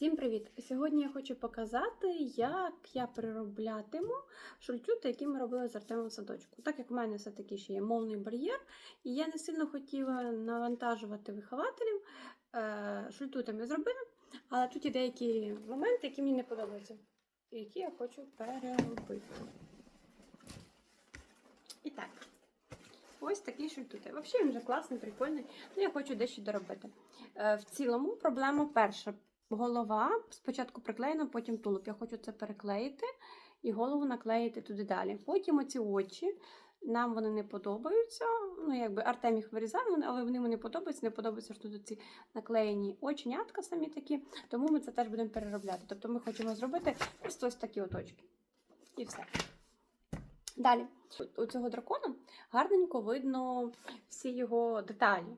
Всім привіт! Сьогодні я хочу показати, як я перероблятиму шультюти, які ми робили з Артемом в садочку. Так як в мене все-таки ще є мовний бар'єр, і я не сильно хотіла навантажувати вихователів, е, шультютами зробила, але тут є деякі моменти, які мені не подобаються, і які я хочу переробити. І так, ось такий шультути. Взагалі він вже класний, прикольний, але я хочу дещо доробити. Е, В цілому проблема перша. Голова спочатку приклеєна, потім тулуб. Я хочу це переклеїти і голову наклеїти туди далі. Потім оці очі. Нам вони не подобаються. Ну, якби Артем їх вирізав, але вони мені подобаються. Не подобається, що тут ці наклеєні оченятка самі такі. Тому ми це теж будемо переробляти. Тобто ми хочемо зробити просто ось такі оточки. І все. Далі, у цього дракона гарненько видно всі його деталі.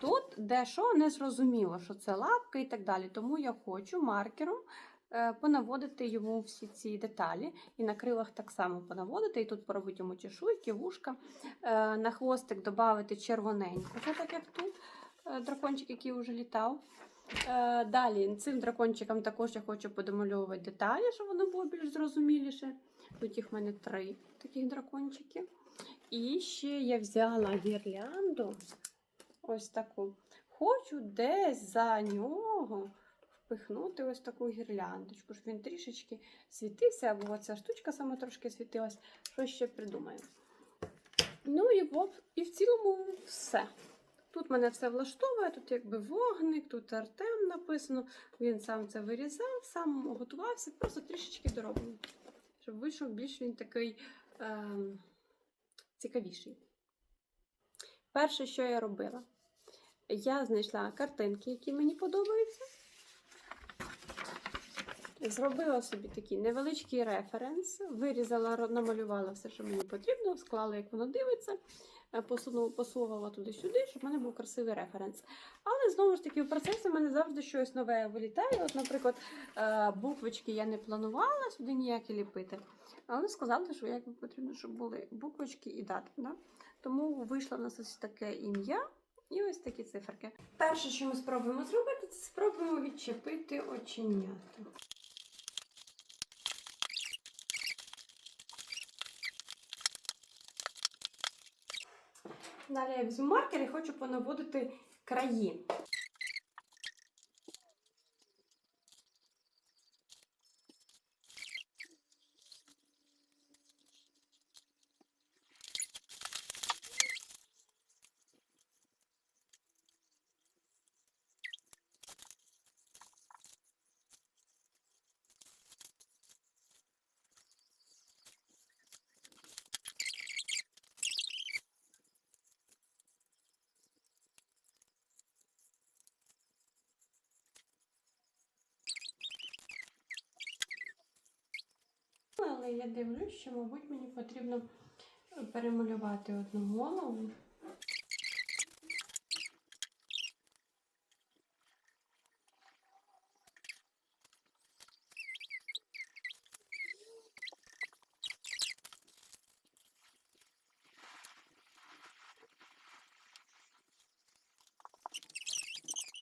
Тут дещо не зрозуміло, що це лапка і так далі. Тому я хочу маркером е, понаводити йому всі ці деталі. І на крилах так само понаводити. І тут поробити йому чешуйки, вушка. Е, На хвостик додати червоненьку, так як тут е, дракончик, який вже літав. Далі цим дракончикам також я хочу подомальовувати деталі, щоб воно було більш зрозуміліше. Тут їх в мене три таких дракончики. І ще я взяла гірлянду. Ось таку. Хочу десь за нього впихнути ось таку гірляндочку, щоб він трішечки світився, або ця штучка саме трошки світилась. Що ще придумаю. Ну і в, і в цілому все. Тут мене все влаштовує, тут якби вогник, тут Артем написано. Він сам це вирізав, сам готувався, просто трішечки дороблено. Щоб вийшов більш він такий ем, цікавіший. Перше, що я робила, я знайшла картинки, які мені подобаються. Зробила собі такий невеличкий референс, вирізала, намалювала все, що мені потрібно, склала, як воно дивиться, е, посувала туди-сюди, щоб в мене був красивий референс. Але знову ж таки, в процесі в мене завжди щось нове вилітає. От, наприклад, е, буквочки я не планувала сюди ніякі ліпити. Але сказали, що якби потрібно, щоб були буквочки і дати. Да? Тому вийшло в нас ось таке ім'я і ось такі циферки. Перше, що ми спробуємо зробити, це спробуємо відчепити оченята. Далі я візьму маркер і хочу понаводити краї. Але я дивлюсь, що, мабуть, мені потрібно перемалювати одну голову.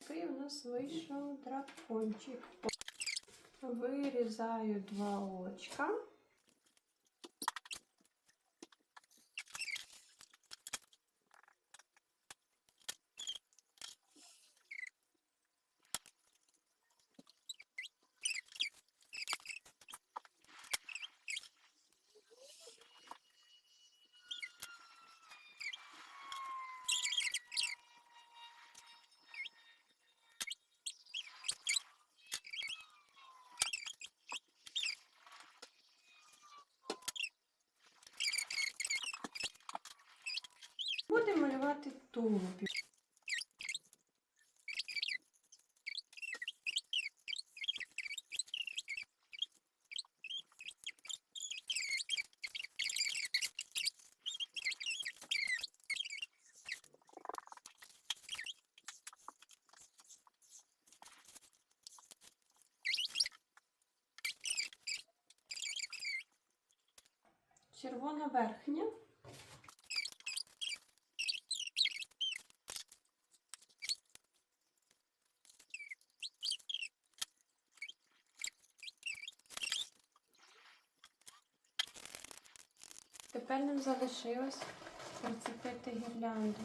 Такий у нас вийшов дракончик. Вирізаю два очка. Малювати тулуб. Червона верхня. Тепер нам залишилось прицепити гірлянду.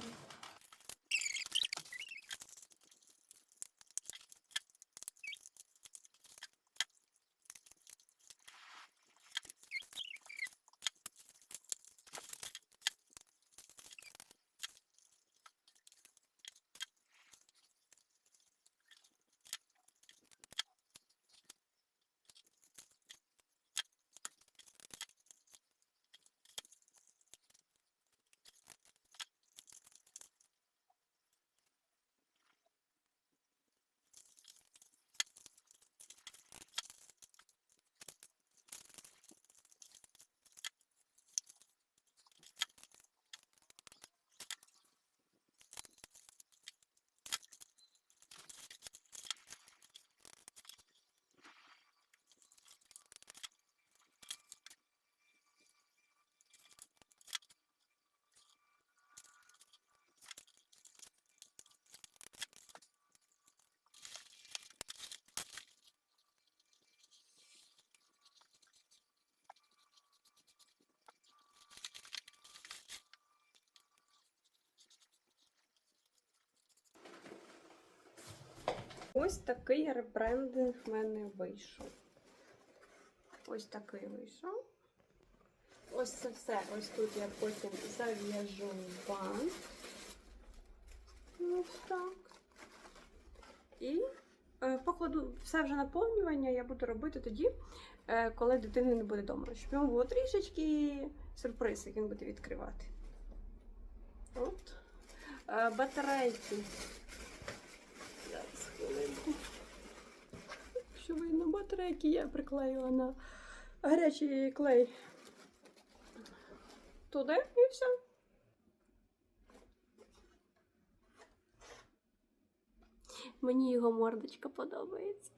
Ось такий ребрендинг в мене вийшов. Ось такий вийшов. Ось це все. Ось тут я потім зав'яжу бант. Ось так. І е, покладу все вже наповнювання я буду робити тоді, е, коли дитини не буде вдома. Щоб йому було трішечки сюрприз, як він буде відкривати. От. Е, батарейки. Що видно, батарейки я приклеїла на гарячий клей. Туди і все. Мені його мордочка подобається.